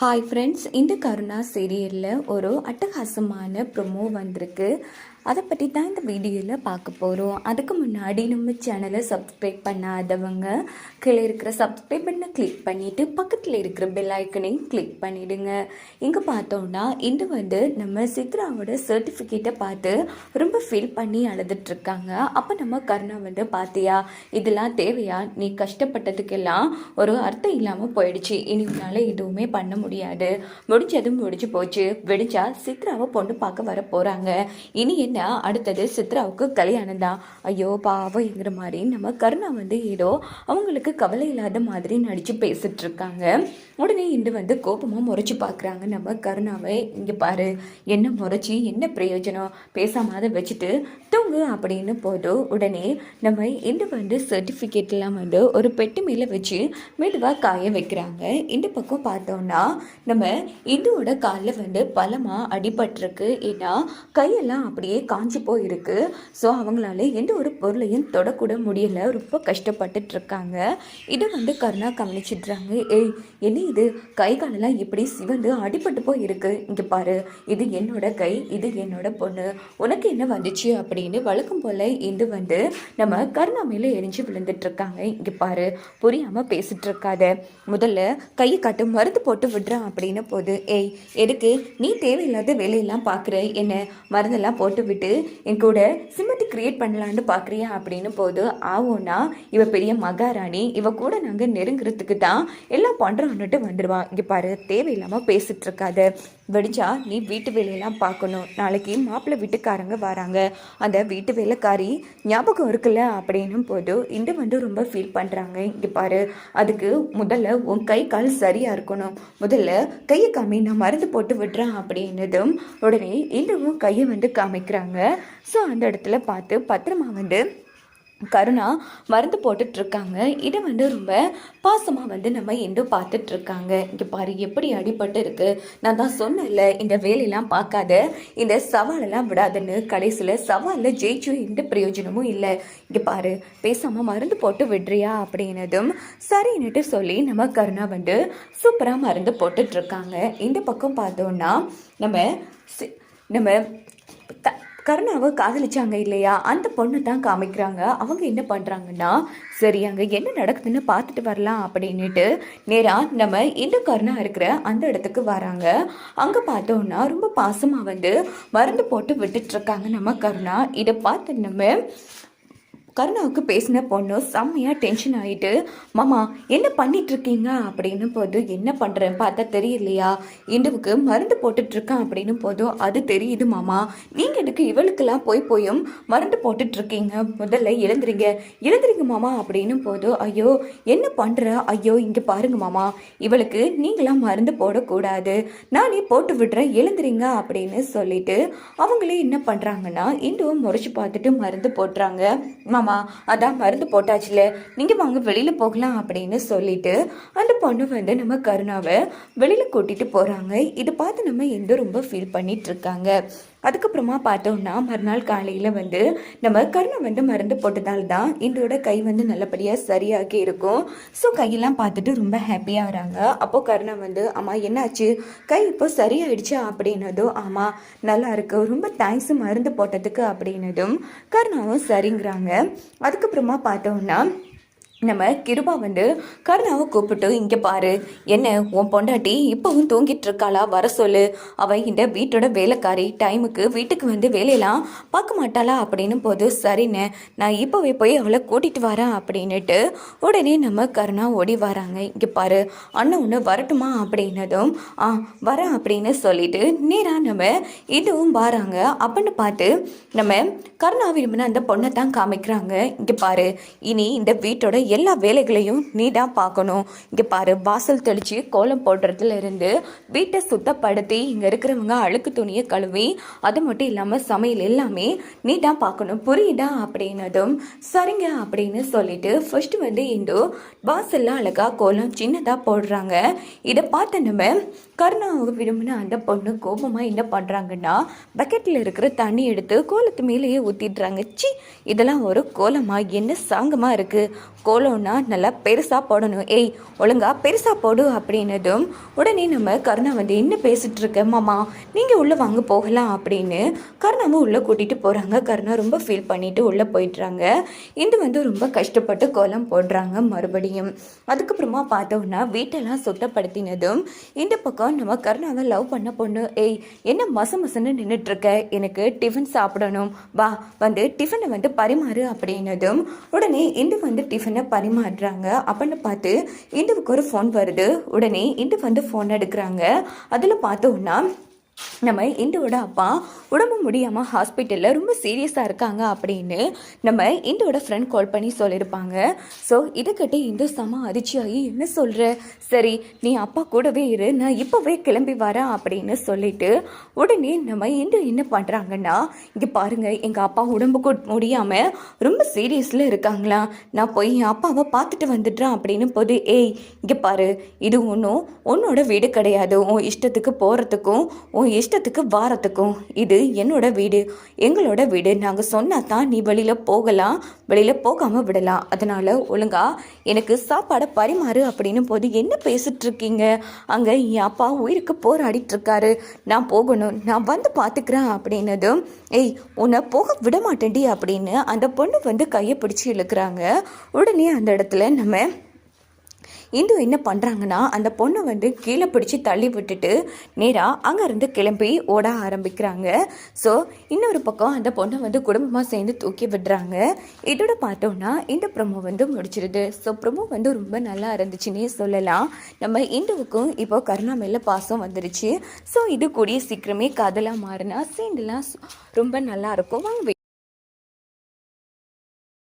Hi friends இந்த கருணா சீரியலில் ஒரு அட்டகாசமான ப்ரொமோ வந்திருக்கு. அதை பற்றி தான் இந்த வீடியோவில் பார்க்க போகிறோம் அதுக்கு முன்னாடி நம்ம சேனலை சப்ஸ்கிரைப் பண்ணாதவங்க கீழே இருக்கிற சப்ஸ்கிரைப் பண்ண கிளிக் பண்ணிவிட்டு பக்கத்தில் இருக்கிற பெல் ஐக்கனையும் கிளிக் பண்ணிவிடுங்க இங்கே பார்த்தோம்னா இது வந்து நம்ம சித்ராவோட சர்டிஃபிகேட்டை பார்த்து ரொம்ப ஃபீல் பண்ணி அழுதுட்ருக்காங்க அப்போ நம்ம கருணா வந்து பார்த்தியா இதெல்லாம் தேவையா? நீ கஷ்டப்பட்டதுக்கெல்லாம் ஒரு அர்த்தம் இல்லாமல் போயிடுச்சு. இனி உன்னால் எதுவுமே பண்ண முடியாது. முடிஞ்சதும் முடிஞ்சு போச்சு. விடிஞ்சா சித்ராவை பொண்ணு பார்க்க வர போகிறாங்க இனி என்ன அடுத்தது சித்ராவுக்கு கல்யாணம் தான். ஐயோ பாவங்கிற மாதிரி நம்ம கருணா வந்து ஏதோ அவங்களுக்கு கவலை இல்லாத மாதிரி நடித்து பேசிகிட்ருக்காங்க உடனே இன்று வந்து கோபமாக முறைச்சி பார்க்குறாங்க. நம்ம கருணாவை இங்கே பாரு என்ன முறைச்சி என்ன பிரயோஜனம்? பேசாமல் அதை வச்சுட்டு தூங்கு அப்படின்னு போதும் உடனே நம்ம இன்று வந்து சர்டிஃபிகேட்லாம் வந்து ஒரு பெட்டு மேலே வச்சு மெதுவாக காய வைக்கிறாங்க. இந்த பக்கம் பார்த்தோம்னா நம்ம இந்துவோட காலில் வந்து பலமாக அடிபட்டிருக்கு. ஏன்னா கையெல்லாம் அப்படியே காஞ்சி போயிருக்கு. ஸோ அவங்களால எந்த ஒரு பொருளையும் தொடக்கூட முடியலை. ரொம்ப கஷ்டப்பட்டுட்ருக்காங்க இதை வந்து கருணா கவனிச்சிடுறாங்க. ஏய் என்ன இது கை காலெல்லாம் இப்படி சிவந்து அடிபட்டு போய் இருக்கு இங்கே பாரு இது என்னோட கை இது என்னோட பொண்ணு. உனக்கு என்ன வந்துச்சு அப்படின்னு வழக்கம் போல இந்து வந்து நம்ம கருணா மேலே எரிஞ்சு விழுந்துட்டு இருக்காங்க இங்கே பாரு புரியாமல் பேசிட்டு இருக்காத முதல்ல கையை காட்டு மருந்து போட்டு விடுறான் அப்படின்னு போது ஏய் எதுக்கு? நீ தேவையில்லாத வேலையெல்லாம் பார்க்குற என்ன மருந்தெல்லாம் போட்டு விட்டு என் கூட சிம்மத்தி கிரியேட் பண்ணலான்னு பார்க்குறியா அப்படின்னு போது ஆவோன்னா இவ பெரிய மகாராணி. இவ கூட நாங்கள் நெருங்குறதுக்கு தான் எல்லாம் பண்ணுறோன்னுட்டு வந்துடுவா. இங்கே பாரு தேவையில்லாமல் பேசிட்டு இருக்காத வெடிச்சா நீ வீட்டு வேலையெல்லாம் பார்க்கணும். நாளைக்கு மாப்பிள்ளை வீட்டுக்காரங்க வராங்க. அந்த வீட்டு வேலைக்காரி ஞாபகம் இருக்குல்ல அப்படின்னும் போது இந்த வந்து ரொம்ப ஃபீல் பண்ணுறாங்க இங்கே பாரு அதுக்கு முதல்ல உன் கை கால் சரியாக இருக்கணும். முதல்ல கையை காமி நான் மருந்து போட்டு விடுறேன் அப்படின்னதும் உடனே இந்தவும் கையை வந்து காமிக்கிறாங்க. ஸோ அந்த இடத்துல பார்த்து பத்திரமா வந்து கருணா மருந்து போட்டுட்ருக்காங்க. இது இதை வந்து ரொம்ப பாசமாக வந்து நம்ம எந்தோ பார்த்துட்ருக்காங்க. இங்கே பாரு எப்படி அடிபட்டு இருக்குது நான் தான் சொன்னேன்ல இந்த வேலையெல்லாம் பார்க்காத இந்த சவாலெல்லாம் விடாதுன்னு கடைசியில் சவாலில் ஜெயிச்சும் எந்த பிரயோஜனமும் இல்லை. இங்கே பாரு பேசாமல் மருந்து போட்டு விடுறியா அப்படின்னதும் சரின்னுட்டு சொல்லி நம்ம கருணா வந்து சூப்பராக மருந்து போட்டுட்டு இருக்காங்க இந்த பக்கம் பார்த்தோன்னா நம்ம சி- நம்ம கருணாவை காதலிச்சாங்க இல்லையா? அந்த பொண்ணை தான் காமிக்கிறாங்க. அவங்க என்ன பண்ணுறாங்கன்னா சரி அங்கே என்ன நடக்குதுன்னு பார்த்துட்டு வரலாம் அப்படின்னுட்டு நேராக நம்ம இந்த கருணா இருக்கிற அந்த இடத்துக்கு வராங்க. அங்கே பார்த்தோன்னா ரொம்ப பாசமாக வந்து மருந்து போட்டு விட்டுட்ருக்காங்க நம்ம கருணா. இதை பார்த்து நம்ம கருணாவுக்கு பேசின பொண்ணு செம்மையாக டென்ஷன் ஆகிட்டு மாமா என்ன பண்ணிட்டுருக்கீங்க? அப்படின்னு போது என்ன பண்ணுறேன் பார்த்தா தெரியலையா? இந்துவுக்கு மருந்து போட்டுட்ருக்கேன் அப்படின்னு போதும் அது தெரியுது மாமா. நீங்கள் எனக்கு இவளுக்கெல்லாம் போய் போயும் மருந்து போட்டுட்ருக்கீங்க முதல்ல எழுந்துறீங்க எழுந்துறீங்க மாமா. அப்படின்னு போதும் ஐயோ என்ன பண்ணுற ஐயோ இங்கே பாருங்க மாமா. இவளுக்கு நீங்களாம் மருந்து போடக்கூடாது. நானே போட்டு விடுறேன். எழுந்துறீங்க அப்படின்னு சொல்லிட்டு அவங்களே என்ன பண்ணுறாங்கன்னா இந்துவும் முறைச்சு பார்த்துட்டு மருந்து போட்டுறாங்க. மாமா அதான் மருந்து போட்டாச்சுல. நீங்கள் வாங்க வெளியில் போகலாம் அப்படின்னு சொல்லிட்டு அந்த பொண்ணு வந்து நம்ம கருணாவை வெளியில் கூட்டிட்டு போகிறாங்க இதை பார்த்து நம்ம எந்த ரொம்ப ஃபீல் பண்ணிகிட்ருக்காங்க இருக்காங்க? அதுக்கப்புறமா பார்த்தோம்னா மறுநாள் காலையில் வந்து நம்ம கருணை வந்து மருந்து போட்டதால் தான் இந்தோட கை வந்து நல்லபடியாக சரியாகி இருக்கும். ஸோ கையெல்லாம் பார்த்துட்டு ரொம்ப ஹாப்பியாகிறாங்க அப்போது கருணை வந்து அம்மா என்னாச்சு? கை இப்போ சரியாயிடுச்சு? அப்படின்னதும் ஆமாம் நல்லா இருக்கு. ரொம்ப தேங்க்ஸ் மருந்து போட்டதுக்கு அப்படின்னதும் கருணாவும் சரிங்கிறாங்க. அதுக்கப்புறமா பார்த்தோம்னா நம்ம கிருபா வந்து கருணாவை கூப்பிட்டு இங்கே பாரு என்ன உன் பொண்டாட்டி இப்போவும் தூங்கிட்டு இருக்காளா? வர சொல்லு. அவள் இந்த வீட்டோட வேலைக்காரி டைமுக்கு வீட்டுக்கு வந்து வேலையெல்லாம் பார்க்க மாட்டாளா? அப்படின்னு போது சரிண்ணே நான் இப்போவே போய் அவளை கூட்டிகிட்டு வரேன் அப்படின்னுட்டு உடனே நம்ம கருணா ஓடி வராங்க. இங்கே பாரு அண்ணன் ஒன்று வரட்டுமா? அப்படின்னதும் ஆ வரேன் அப்படின்னு சொல்லிட்டு நேராக நம்ம இதுவும் வராங்க. அப்படின்னு பார்த்து நம்ம கருணா விரும்பின அந்த பொண்ணை தான் காமிக்கிறாங்க. இங்கே பாரு இனி இந்த வீட்டோட எல்லா வேலைகளையும் நீட்டாக பார்க்கணும். இங்கே பாரு வாசல் தெளித்து கோலம் போடுறதுல இருந்து வீட்டை சுத்தப்படுத்தி இங்கே இருக்கிறவங்க அழுக்கு துணியை கழுவி அது மட்டும் இல்லாமல் சமையல் எல்லாமே நீட்டாக பார்க்கணும். புரியுதா அப்படின்னதும் சரிங்க அப்படின்னு சொல்லிட்டு ஃபர்ஸ்ட் வந்து இந்து வாசல்ல அழகாக கோலம் சின்னதாக போடுறாங்க. இதை பார்த்த நம்ம கருணாவை விரும்பின அந்த பொண்ணு கோபமாக என்ன பண்ணுறாங்கன்னா பக்கெட்டில் இருக்கிற தண்ணி எடுத்து கோலத்து மேலேயே ஊற்றிடுறாங்க சி இதெல்லாம் ஒரு கோலமாக என்ன சாங்கமாக இருக்குது கோலம் கோலம்னா நல்லா பெருசாக போடணும். ஏய் ஒழுங்கா பெருசாக போடு அப்படின்னதும் உடனே நம்ம கருணா வந்து என்ன பேசிகிட்டு இருக்க மாமா? நீங்கள் உள்ளே வாங்க போகலாம் அப்படின்னு கருணாவும் உள்ளே கூட்டிகிட்டு போகிறாங்க கருணா ரொம்ப ஃபீல் பண்ணிவிட்டு உள்ளே போயிட்டுறாங்க இது வந்து ரொம்ப கஷ்டப்பட்டு கோலம் போடுறாங்க மறுபடியும். அதுக்கப்புறமா பார்த்தோம்னா வீட்டெல்லாம் சுத்தப்படுத்தினதும் இந்த பக்கம் நம்ம கருணாவை லவ் பண்ண பொண்ணு ஏய் என்ன மச மசன்னு நின்றுட்டுருக்க எனக்கு டிஃபன் சாப்பிடணும். வா வந்து டிஃபனை வந்து பரிமாறு அப்படின்னதும் உடனே இந்த வந்து டிஃபனை பரிமாறுறாங்க. அப்படின்னு பார்த்து இந்துவுக்கு ஒரு ஃபோன் வருது. உடனே இந்து வந்து ஃபோன் எடுக்கிறாங்க. அதில் பார்த்தோன்னா நம்ம இந்துவோட அப்பா உடம்பு முடியாமல் ஹாஸ்பிட்டலில் ரொம்ப சீரியஸாக இருக்காங்க அப்படின்னு நம்ம இந்துவோட ஃப்ரெண்ட் கால் பண்ணி சொல்லியிருப்பாங்க. ஸோ இதை கேட்டு இந்து சம அதிர்ச்சியாகி என்ன சொல்கிற சரி நீ அப்பா கூடவே இரு நான் இப்போவே கிளம்பி வரேன் அப்படின்னு சொல்லிட்டு உடனே நம்ம இந்து என்ன பண்ணுறாங்கன்னா இங்கே பாருங்கள் எங்கள் அப்பா உடம்புக்கு முடியாமல் ரொம்ப சீரியஸில் இருக்காங்களா. நான் போய் என் அப்பாவை பார்த்துட்டு வந்துடுறேன் அப்படின்னு போது ஏய் இங்கே பாரு இது ஒன்றும் உன்னோட வீடு கிடையாது. உன் இஷ்டத்துக்கு போகிறதுக்கும் உன் இஷ்டத்துக்கு வாரத்துக்கும். இது என்னோட வீடு. எங்களோட வீடு. நாங்கள் சொன்னா தான் நீ வெளியில் போகலாம். வெளியில் போகாமல் விடலாம். அதனால் ஒழுங்கா எனக்கு சாப்பாடை பரிமாறு அப்படின்னு போது என்ன பேசிட்டு இருக்கீங்க? அங்கே என் அப்பா உயிருக்கு போராடிட்டு இருக்காரு. நான் போகணும். நான் வந்து பார்த்துக்கிறேன் அப்படின்னதும் ஏய் உன்னை போக விட மாட்டேன்டி அப்படின்னு அந்த பொண்ணு வந்து கையை பிடிச்சி இழுக்கிறாங்க. உடனே அந்த இடத்துல நம்ம இந்து என்ன பண்ணுறாங்கன்னா அந்த பொண்ணை வந்து கீழே பிடிச்சி தள்ளி விட்டுட்டு நேராக அங்கேருந்து கிளம்பி ஓட ஆரம்பிக்கிறாங்க. ஸோ இன்னொரு பக்கம் அந்த பொண்ணை வந்து குடும்பமாக சேர்ந்து தூக்கி விடுறாங்க. இதோட பார்த்தோம்னா இந்த ப்ரொமோ வந்து முடிச்சிருது ஸோ ப்ரொமோ வந்து ரொம்ப நல்லா இருந்துச்சுன்னே சொல்லலாம். நம்ம இந்துவுக்கும் இப்போ கருணா மேல பாசம் வந்துருச்சு. ஸோ இது கூடிய சீக்கிரமே காதலாக மாறினா சீன்லாம் ரொம்ப நல்லா இருக்கும். வாங்க